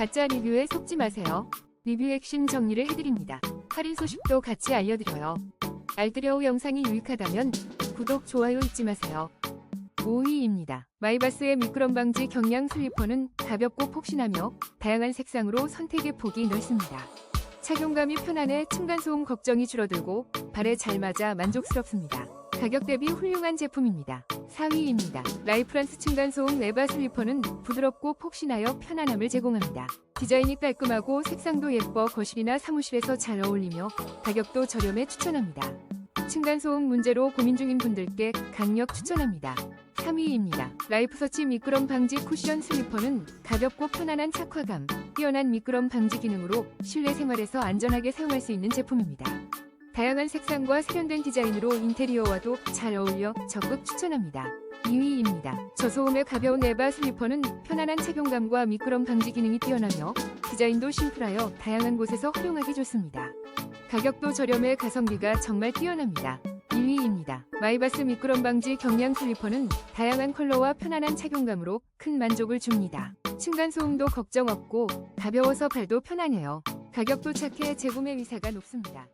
가짜 리뷰에 속지 마세요. 리뷰 핵심 정리를 해드립니다. 할인 소식도 같이 알려드려요. 알뜰여우 영상이 유익하다면 구독, 좋아요 잊지 마세요. 5위입니다. 마이바스의 미끄럼 방지 경량 슬리퍼는 가볍고 폭신하며 다양한 색상으로 선택의 폭이 넓습니다. 착용감이 편안해 층간소음 걱정이 줄어들고 발에 잘 맞아 만족스럽습니다. 가격 대비 훌륭한 제품입니다. 4위입니다. 라이프란스 층간소음 레바 슬리퍼는 부드럽고 폭신하여 편안함을 제공합니다. 디자인이 깔끔하고 색상도 예뻐 거실이나 사무실에서 잘 어울리며 가격도 저렴해 추천합니다. 층간소음 문제로 고민 중인 분들께 강력 추천합니다. 3위입니다. 라이프서치 미끄럼 방지 쿠션 슬리퍼는 가볍고 편안한 착화감, 뛰어난 미끄럼 방지 기능으로 실내 생활에서 안전하게 사용할 수 있는 제품입니다. 다양한 색상과 세련된 디자인으로 인테리어와도 잘 어울려 적극 추천합니다. 2위입니다. 저소음의 가벼운 에바 슬리퍼는 편안한 착용감과 미끄럼 방지 기능이 뛰어나며 디자인도 심플하여 다양한 곳에서 활용하기 좋습니다. 가격도 저렴해 가성비가 정말 뛰어납니다. 2위입니다. 마이바스 미끄럼 방지 경량 슬리퍼는 다양한 컬러와 편안한 착용감으로 큰 만족을 줍니다. 층간 소음도 걱정 없고 가벼워서 발도 편하네요. 가격도 착해 재구매 의사가 높습니다.